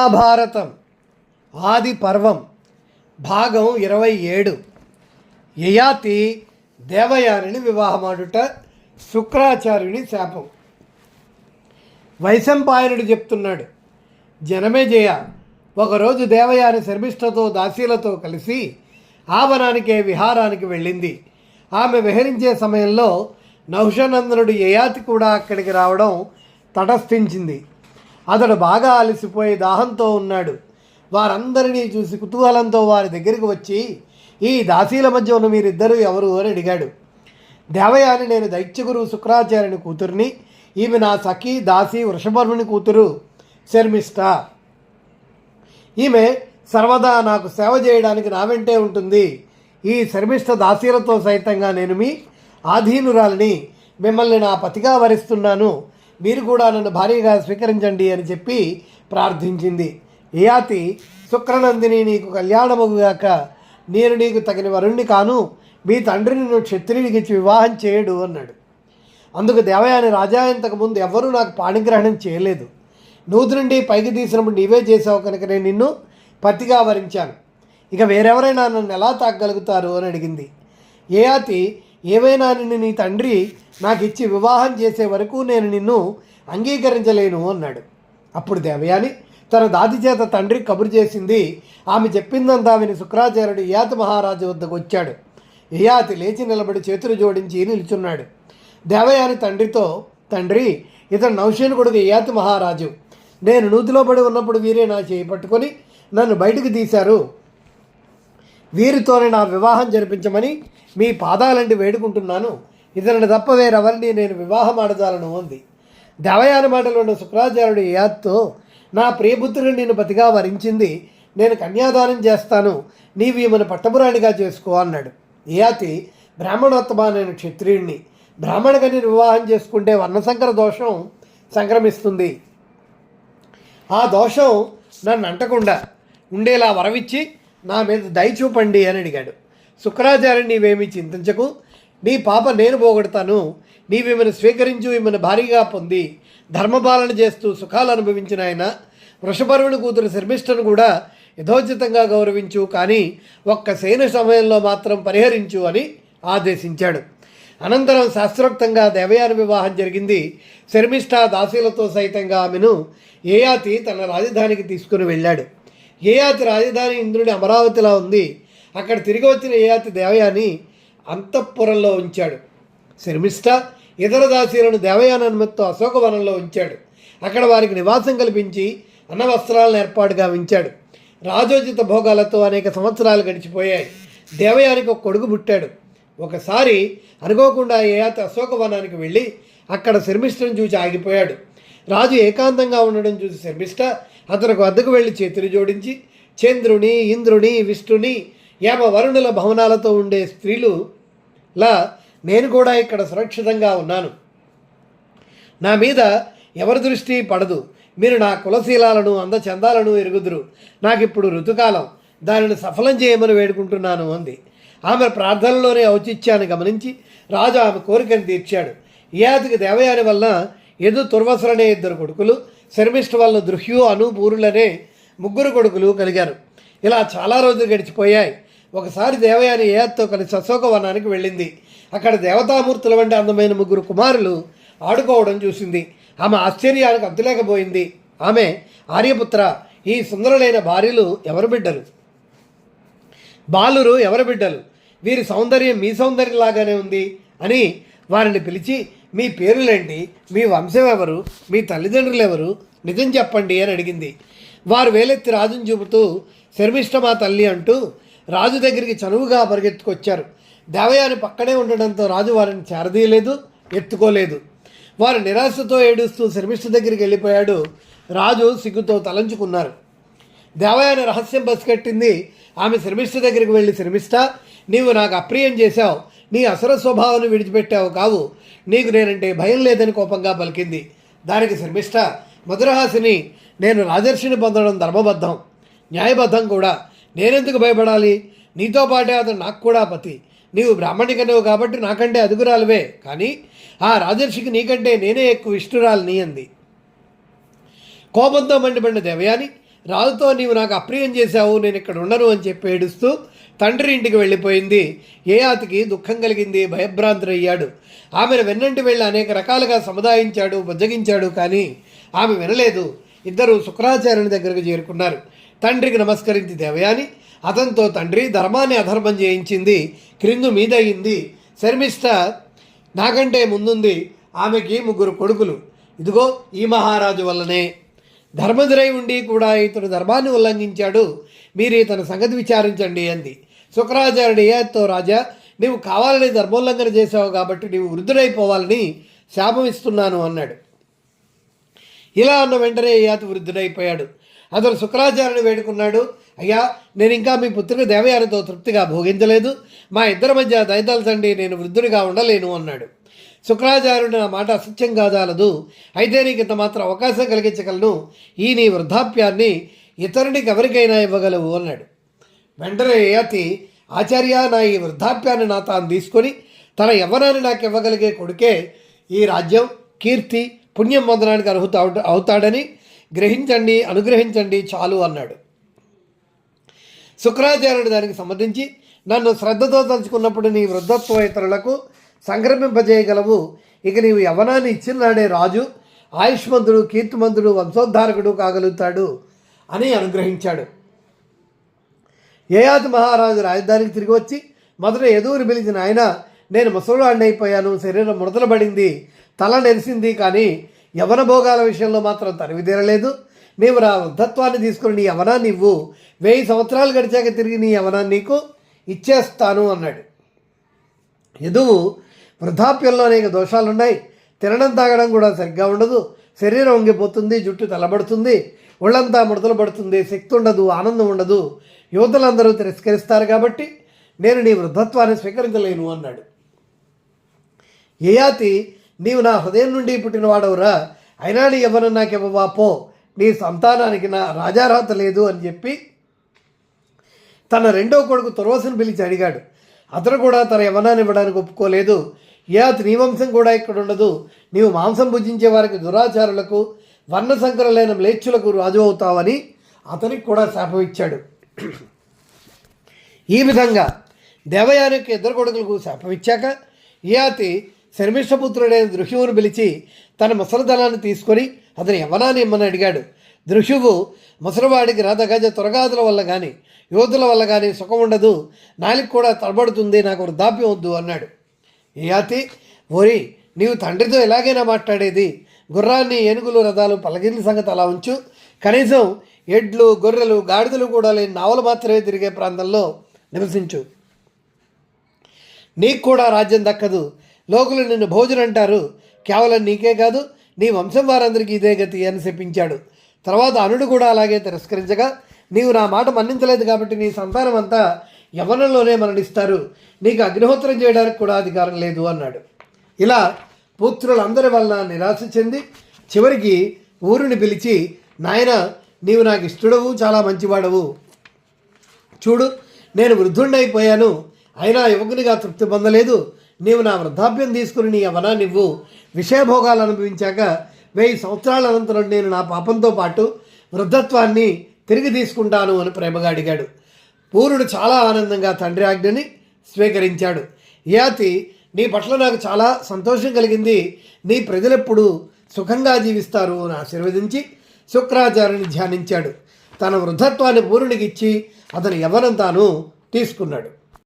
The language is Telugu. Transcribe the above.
మహాభారతం ఆది పర్వం భాగం ఇరవై ఏడు. యయాతి దేవయానిని వివాహమాడుట శుక్రాచార్యుని శాపం. వైశంపాయనుడు చెప్తున్నాడు జనమేజయ ఒకరోజు దేవయాని శర్మిష్ఠతో దాసీలతో కలిసి ఆవనానికే విహారానికి వెళ్ళింది. ఆమె విహరించే సమయంలో నహుషనందనుడు యయాతి కూడా అక్కడికి రావడం తటస్థించింది. అతడు బాగా అలసిపోయి దాహంతో ఉన్నాడు. వారందరినీ చూసి కుతూహలంతో వారి దగ్గరికి వచ్చి ఈ దాసీల మధ్య ఉన్న మీరిద్దరూ ఎవరు? అని అడిగాడు. దేవయాని నేను దైత్యగురు శుక్రాచార్యుని కూతుర్ని ఈమె నా సఖి దాసి వృషభర్ముని కూతురు శర్మిష్ట. ఈమె సర్వదా నాకు సేవ చేయడానికి నా వెంటే ఉంటుంది. ఈ శర్మిష్ట దాసీలతో సైతంగా నేను మీ ఆధీనురాలని. మిమ్మల్ని నా పతిగా వరిస్తున్నాను. మీరు కూడా నన్ను భార్యగా స్వీకరించండి అని చెప్పి ప్రార్థించింది. యయాతి శుక్రనందిని నీకు కళ్యాణమగుగాక నేను నీకు తగిన వరుణ్ణి కాను మీ తండ్రిని నువ్వు క్షత్రియుడికి ఇచ్చి వివాహం చేయడు అన్నాడు. అందుకు దేవయాని రాజా ఇంతకుముందు ఎవ్వరూ నాకు పాణిగ్రహణం చేయలేదు. నూతి నుండి పైకి తీసినప్పుడు నీవే చేసావు కనుక నేను నిన్ను పతిగా వరించాను. ఇక వేరెవరైనా నన్ను ఎలా తాగగలుగుతారు అని అడిగింది. ఏయాతి ఏవైనా నిన్ను నీ తండ్రి నాకు ఇచ్చి వివాహం చేసే వరకు నేను నిన్ను అంగీకరించలేను అన్నాడు. అప్పుడు దేవయాని తన దాది చేత తండ్రి కబురు చేసింది. ఆమె చెప్పిందంతా విని శుక్రాచార్యుడు ఇయాతి మహారాజు వద్దకు వచ్చాడు. ఇయాతి లేచి నిలబడి చేతులు జోడించి నిల్చున్నాడు. దేవయాని తండ్రితో తండ్రి ఇతను నౌషేను కొడుకు ఇయాతి మహారాజు. నేను నూతిలో పడి ఉన్నప్పుడు వీరే నా చేయి పట్టుకొని నన్ను బయటికి తీశారు. వీరితోనే నా వివాహం జరిపించమని మీ పాదాలండి వేడుకుంటున్నాను. ఇతరుని తప్ప వేరెవరిని నేను వివాహం ఆడదాలను ఉంది దేవయాని మాటలు ఉన్న శుక్రాచార్యుడు యాత్తో నా ప్రియపుత్రుడు నేను బతిగా వరించింది నేను కన్యాదానం చేస్తాను నీవు ఈమెను పట్టపురాణిగా చేసుకో అన్నాడు. ఇయాతి బ్రాహ్మణోత్తమ నేను క్షత్రియుణ్ణి. బ్రాహ్మణగని వివాహం చేసుకుంటే వర్ణసంకర దోషం సంక్రమిస్తుంది. ఆ దోషం నన్ను అంటకుండా ఉండేలా వరవిచ్చి నా మీద దయ చూపండి అని అడిగాడు. శుక్రాచార్య నీవేమీ చింతించకు. నీ పాప నేను పోగొడతాను. నీవేమైనా స్వీకరించు ఈమెను భారీగా పొంది ధర్మపాలన చేస్తూ సుఖాలు అనుభవించిన ఆయన వృషపరువుని కూతురు శర్మిష్టను కూడా యథోచితంగా గౌరవించు కానీ ఒక్క సేన సమయంలో మాత్రం పరిహరించు అని ఆదేశించాడు. అనంతరం శాస్త్రోక్తంగా దేవయాని వివాహం జరిగింది. శర్మిష్ఠ దాసీలతో సైతంగా ఆమెను ఏయాతి తన రాజధానికి తీసుకుని వెళ్ళాడు. ఏయాతి రాజధాని ఇంద్రుడి అమరావతిలా ఉంది. అక్కడ తిరిగి వచ్చిన ఏయాతి దేవయాని అంతఃపురంలో ఉంచాడు. శర్మిష్ట ఇతర దాసీలను దేవయాన నిమిత్తం అశోకవనంలో ఉంచాడు. అక్కడ వారికి నివాసం కల్పించి అన్నవస్త్రాలను ఏర్పాటుగా ఉంచాడు రాజోచిత భోగాలతో అనేక సంవత్సరాలు గడిచిపోయాయి. దేవయానికి ఒక కొడుకు పుట్టాడు. ఒకసారి అనుకోకుండా ఏయాతి అశోకవనానికి వెళ్ళి అక్కడ శర్మిష్ఠను చూసి ఆగిపోయాడు. రాజు ఏకాంతంగా ఉండడం చూసి శర్మిష్ట అతనికి వద్దకు వెళ్ళి చేతులు జోడించి చంద్రుని ఇంద్రుని విష్ణుని యామ వరుణుల భవనాలతో ఉండే స్త్రీలు లా నేను కూడా ఇక్కడ సురక్షితంగా ఉన్నాను. నా మీద ఎవరి దృష్టి పడదు. మీరు నా కులశీలాలను అందచందాలను ఎరుగుదురు. నాకిప్పుడు ఋతుకాలం. దానిని సఫలం చేయమని వేడుకుంటున్నాను అంది. ఆమె ప్రార్థనలోనే ఔచిత్యాన్ని గమనించి రాజు ఆమె కోరికను తీర్చాడు. ఇయాతికి దేవయాని వలన ఎదు తుర్వసులనే ఇద్దరు కొడుకులు శర్మిష్ఠ వలన దృహ్యు అను పూరులనే ముగ్గురు కొడుకులు కలిగారు. ఇలా చాలా రోజులు గడిచిపోయాయి. ఒకసారి దేవయాని ఏయత్తో కలిసి అశోకవనానికి వెళ్ళింది. అక్కడ దేవతామూర్తుల వంటి అందమైన ముగ్గురు కుమారులు ఆడుకోవడం చూసింది. ఆమె ఆశ్చర్యానికి అద్దులేకపోయింది ఆమె ఆర్యపుత్ర ఈ సుందరులైన భార్యలు ఎవరు బిడ్డలు? బాలురు ఎవరు బిడ్డలు? వీరి సౌందర్యం మీ సౌందర్యంలాగానే ఉంది అని వారిని పిలిచి మీ పేరులేంటి? మీ వంశం ఎవరు? మీ తల్లిదండ్రులు ఎవరు నిజం చెప్పండి అని అడిగింది. వారు వేలెత్తి రాజును చూపుతూ శర్మిష్ట మా తల్లి అంటూ రాజు దగ్గరికి చనువుగా పరిగెత్తుకొచ్చారు. దేవయాని పక్కనే ఉండడంతో రాజు వారిని చేరదీయలేదు ఎత్తుకోలేదు. వారు నిరాశతో ఏడుస్తూ శర్మిష్ఠ దగ్గరికి వెళ్ళిపోయాడు. రాజు సిగ్గుతో తలంచుకున్నారు. దేవయాని రహస్యం బసికట్టింది ఆమె శర్మిష్ఠ దగ్గరికి వెళ్ళి శర్మిష్ఠ నీవు నాకు అప్రియం చేశావు. నీ అసర స్వభావాన్ని విడిచిపెట్టావు కావు. నీకు నేనంటే భయం లేదని కోపంగా పలికింది. దానికి శర్మిష్ఠ మధురహాసిని నేను రాజర్షిని పొందడం ధర్మబద్ధం. న్యాయబద్ధం కూడా. నేనెందుకు భయపడాలి? నీతో పాటే అతను నాకు కూడా పతి. నీవు బ్రాహ్మణికనేవు కాబట్టి నాకంటే అదుగురాలువే. కానీ ఆ రాజర్షికి నీకంటే నేనే ఎక్కువ ఇష్టురాలు నీ అంది. కోపంతో మండిపడిన దేవయాని రాజుతో నీవు నాకు అప్రియం చేశావు నేను ఇక్కడ ఉండను అని చెప్పి ఏడుస్తూ తండ్రి ఇంటికి వెళ్ళిపోయింది. ఏయాతికి దుఃఖం కలిగింది భయభ్రాంతులయ్యాడు ఆమెను వెన్నంటి వెళ్ళి అనేక రకాలుగా సముదాయించాడు బుజ్జగించాడు కానీ ఆమె వినలేదు. ఇద్దరు శుక్రాచార్యుని దగ్గరకు చేరుకున్నారు. తండ్రికి నమస్కరించి దేవయాని అతనితో తండ్రి ధర్మాన్ని అధర్మం చేయించింది క్రిందు మీదయింది. శర్మిష్ట నాకంటే ముందుంది ఆమెకి ముగ్గురు కొడుకులు. ఇదిగో ఈ మహారాజు వల్లనే. ధర్మధురై ఉండి కూడా ఇతడు ధర్మాన్ని ఉల్లంఘించాడు. మీరు ఇతని సంగతి విచారించండి అంది. శుక్రాచార్యుడు ఏతో రాజా నీవు కావాలని ధర్మోల్లంఘన చేశావు కాబట్టి నీవు వృద్ధుడైపోవాలని శాపమిస్తున్నాను అన్నాడు. ఇలా అన్న వెంటనే యాతి వృద్ధుడైపోయాడు. అతను శుక్రాచార్యుని వేడుకున్నాడు. అయ్యా నేను ఇంకా మీ పుత్రుని దేవయానితో తృప్తిగా భోగించలేదు. మా ఇద్దరి మధ్య దయదలచండి నేను వృద్ధుడిగా ఉండలేను అన్నాడు. శుక్రాచార్యుడు నా మాట అసత్యం కాదాలదు. అయితే నీకు ఇంత మాత్రం అవకాశం కలిగించగలను. ఈ నీ వృద్ధాప్యాన్ని ఇతరునికి ఎవరికైనా ఇవ్వగలవు అన్నాడు. వెంటనే యతి ఆచార్య నా ఈ వృద్ధాప్యాన్ని నా తాను తీసుకొని తన యవ్వనాన్ని నాకు ఇవ్వగలిగే కొడుకే ఈ రాజ్యం కీర్తి పుణ్యం పొందడానికి అర్హత అవుతాడని గ్రహించండి అనుగ్రహించండి చాలు అన్నాడు. శుక్రాచార్యుడు దానికి సంబంధించి నన్ను శ్రద్ధతో తలుచుకున్నప్పుడు నీ వృద్ధత్వ ఇతరులకు సంక్రమింపజేయగలవు. ఇక నీవు యవనాన్ని ఇచ్చిన నాడే రాజు ఆయుష్మంతుడు కీర్తిమంతుడు వంశోద్ధారకుడు కాగలుగుతాడు అని అనుగ్రహించాడు. ఏయాతి మహారాజు రాజధానికి తిరిగి వచ్చి మొదట ఎదువురు పిలిచిన ఆయన నేను ముసలివాడిని అయిపోయాను శరీరం ముడతలబడింది తల నెరిసింది కానీ యవన భోగాల విషయంలో మాత్రం తరివి తీరలేదు నీవు నా వృద్ధత్వాన్ని తీసుకుని నీ యవనాన్ని ఇవ్వు. వెయ్యి సంవత్సరాలు గడిచాక తిరిగి నీ యవనాన్ని నీకు ఇచ్చేస్తాను అన్నాడు. యదువు వృద్ధాప్యంలో అనేక దోషాలున్నాయి. తినడం తాగడం కూడా సరిగ్గా ఉండదు. శరీరం వంగిపోతుంది జుట్టు తలబడుతుంది ఒళ్ళంతా ముడతలు పడుతుంది శక్తి ఉండదు ఆనందం ఉండదు. యువతలందరూ తిరస్కరిస్తారు కాబట్టి నేను నీ వృద్ధత్వాన్ని స్వీకరించలేను అన్నాడు. యయాతి నీవు నా హృదయం నుండి పుట్టినవాడవురా. అయినా నీ ఎవరు నాకు ఇవ్వవా? పో. నీ సంతానానికి నా రాజారాత లేదు అని చెప్పి తన రెండో కొడుకు తుర్వసును పిలిచి అడిగాడు. అతను కూడా తన యవనాన్ని ఇవ్వడానికి ఒప్పుకోలేదు. యాత్ నీ వంశం కూడా ఇక్కడ ఉండదు. నీవు మాంసం భుజించే వారికి దురాచారులకు వర్ణ సంకరలైన మ్లేచ్చులకు రాజు అవుతావని అతనికి కూడా శాపం ఇచ్చాడు. ఈ విధంగా దేవయానికి ఇద్దరు కొడుకులకు శాపం ఇచ్చాక యాతి శర్మిష్ఠపుత్రుడైన దృహ్యువును పిలిచి తన ముసలిధనాన్ని తీసుకొని అతని యవనాన్ని ఇమ్మని అడిగాడు. దృశ్యువు ముసలివాడికి రథగజ త్వరగాదుల వల్ల కానీ యోధుల వల్ల కానీ సుఖం ఉండదు. నాలికి కూడా తడబడుతుంది నాకు వృద్ధాప్యం వద్దు అన్నాడు. యాతి? ఓరి నీవు తండ్రితో ఎలాగైనా మాట్లాడేది. గుర్రాన్ని ఏనుగులు రథాలు పలగిన సంగతి అలా ఉంచు. కనీసం ఎడ్లు గొర్రెలు గాడిదలు కూడా లేని నావలు మాత్రమే తిరిగే ప్రాంతంలో నివసించు. నీకు కూడా రాజ్యం దక్కదు. లోకులు నిన్ను భోజనం అంటారు కేవలం నీకే కాదు నీ వంశం వారందరికీ ఇదే గతి అని చెప్పించాడు తర్వాత అనుడు కూడా అలాగే తిరస్కరించగా నీవు నా మాట మన్నించలేదు కాబట్టి నీ సంతానం అంతా యవనంలోనే మరణిస్తారు. నీకు అగ్నిహోత్రం చేయడానికి కూడా అధికారం లేదు అన్నాడు. ఇలా పుత్రులందరి వలన నిరాశ చెంది చివరికి ఊరిని పిలిచి నాయన నీవు నాకు ఇష్టడవు చాలా మంచివాడవు. చూడు నేను వృద్ధుణ్ణైపోయాను. అయినా యువకునిగా తృప్తి పొందలేదు. నీవు నా వృద్ధాప్యం తీసుకుని నీ యవనాన్నివ్వు విషయభోగాలు అనుభవించాక వెయ్యి సంవత్సరాల అనంతరం నేను నా పాపంతో పాటు వృద్ధత్వాన్ని తిరిగి తీసుకుంటాను అని ప్రేమగా అడిగాడు. పూర్ణుడు చాలా ఆనందంగా తండ్రి ఆజ్ఞని స్వీకరించాడు. యాతి నీ పట్ల నాకు చాలా సంతోషం కలిగింది. నీ ప్రజలెప్పుడు సుఖంగా జీవిస్తారు అని ఆశీర్వదించి శుక్రాచార్యుని ధ్యానించాడు. తన వృద్ధత్వాన్ని పూర్ణునికి ఇచ్చి అతని యవ్వనం తాను తీసుకున్నాడు.